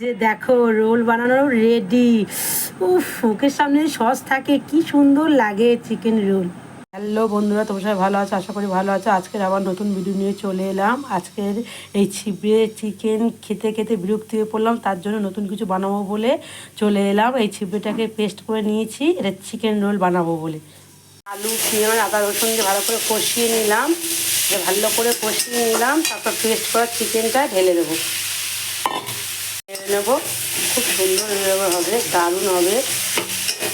যে দেখো, রোল বানানো রেডি উফ, মুখের সামনে সস থাকে, কি সুন্দর লাগে চিকেন রোল হ্যালো বন্ধুরা, তোমার সবাই ভালো আছো? আশা করি ভালো আছো। আজকের আবার নতুন ভিডিও নিয়ে চলে এলাম। আজকের এই ছিবড়ে চিকেন খেতে খেতে বিরক্তি হয়ে পড়লাম, তার জন্য নতুন কিছু বানাবো বলে চলে এলাম। এই ছিবড়েটাকে পেস্ট করে নিয়েছি, এটা চিকেন রোল বানাবো বলে। আলু, পেঁয়াজ, আদা, রসুন দিয়ে ভালো করে কষিয়ে নিলাম। ভালো করে কষিয়ে নিলাম, তারপর পেস্ট করা চিকেনটা ঢেলে দেবো। নেব। খুব সুন্দর এভাবে হবে, দারুণ হবে।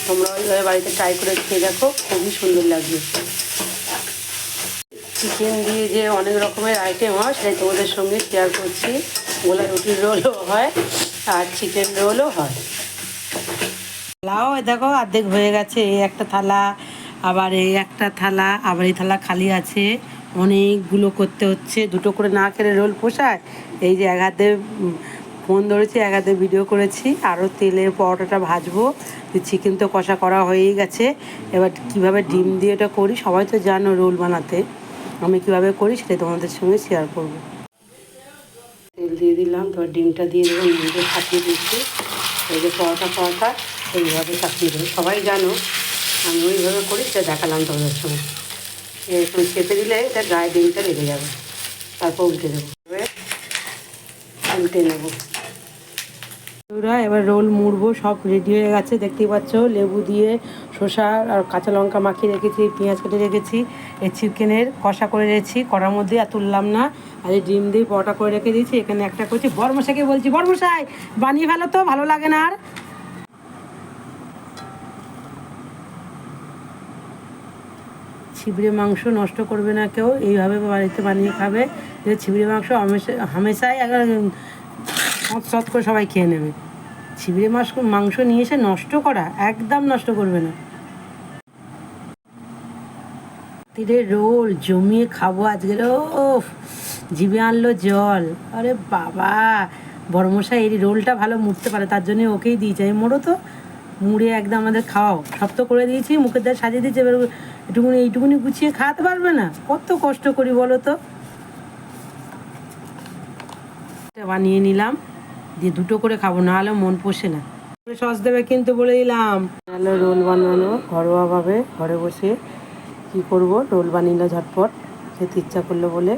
তোমরা ওইভাবে বাড়িতে ট্রাই করে খেয়ে দেখো, খুবই সুন্দর লাগবে। চিকেন দিয়ে যে অনেক রকমের আইটেম হয়, সেটাই তোমাদের সঙ্গে শেয়ার করছি। গোলা রুটির রোলও হয়, আর চিকেন রোলও হয়। এই দেখো, অর্ধেক হয়ে গেছে। এই একটা থালা, আবার এই একটা থালা, আবার এই থালা খালি আছে। অনেকগুলো করতে হচ্ছে। দুটো করে না খেলে রোল পোষায়? এই যে এক হাতে ফোন ধরেছি, এক হাতে ভিডিও করেছি। আরও তেলের পরোটাটা ভাজবো। চিকেন তো কষা করা হয়েই গেছে। এবার কীভাবে ডিম দিয়ে এটা করি, সবাই তো জানো রোল বানাতে। আমি কীভাবে করি সেটা তোমাদের সঙ্গে শেয়ার করব। তেল দিয়ে দিলাম তো ডিমটা দিয়ে দেবো ডিমটা ফাটিয়ে দিচ্ছি। এই যে পরোটা পরোটা, এইভাবে চাপিয়ে দেবো। সবাই জানো, আমি ওইভাবে করি, সেটা দেখালাম তোমাদের সঙ্গে। এরকম চেপে দিলে এটা গায়ে ডিমটা লেগে যাবে। তারপর উল্টে দেবো। উল্টে নেব। বন্ধুরা, এবার রোল মুড়বো, সব রেডি হয়ে গেছে। দেখতেই পাচ্ছ, লেবু দিয়ে শসা আর কাঁচা লঙ্কা মাখিয়ে রেখেছি, পেঁয়াজ কেটে রেখেছি এই চিকেনের কষা করে রেখেছি কড়ার মধ্যে আর তুললাম না। আর এই ডিম দিয়ে পরোটা করে রেখে দিয়েছি, এখানে একটা করছি বরমশাইকে বলছি, বরমশাই, বানিয়ে ফেলো তো, ভালো লাগে না আর। ছিবড়ে মাংস নষ্ট করবে না কেউ, এইভাবে বাড়িতে বানিয়ে খাবে। ছিবড়ে মাংস হামেশা হামেশাই একবার সৎ করে সবাই খেয়ে নেবে। ছিবড়ে মাছ মাংস নিয়ে এসে নষ্ট করা একদম নষ্ট করবে না। তীরে রোল জমিয়ে খাব আজকে ও জিভে আনলো জল। আরে বাবা, বড়মশাই, এই রোলটা ভালো মুড়তে পারে, তার জন্য ওকেই দিয়েছি। আমি মোড়ো তো, মুড়ে একদম আমাদের খাওয়াও। সব তো করে দিয়েছি, মুখের দ্বারা সাজিয়ে দিয়েছি, এবার একটুকুনি এইটুকুনি গুছিয়ে খাওয়াতে পারবে না। কত কষ্ট করি বলো তো? বানিয়ে নিলাম। দিয়ে দুটো করে খাব না হলে মন পোষে না। সস দেবে কিন্তু বলে দিলাম। নাহলে রোল বানানো ঘরোয়াভাবে ঘরে বসে কি করব? রোল বানিয়ে ঝটপট, খেতে ইচ্ছা করল বলে।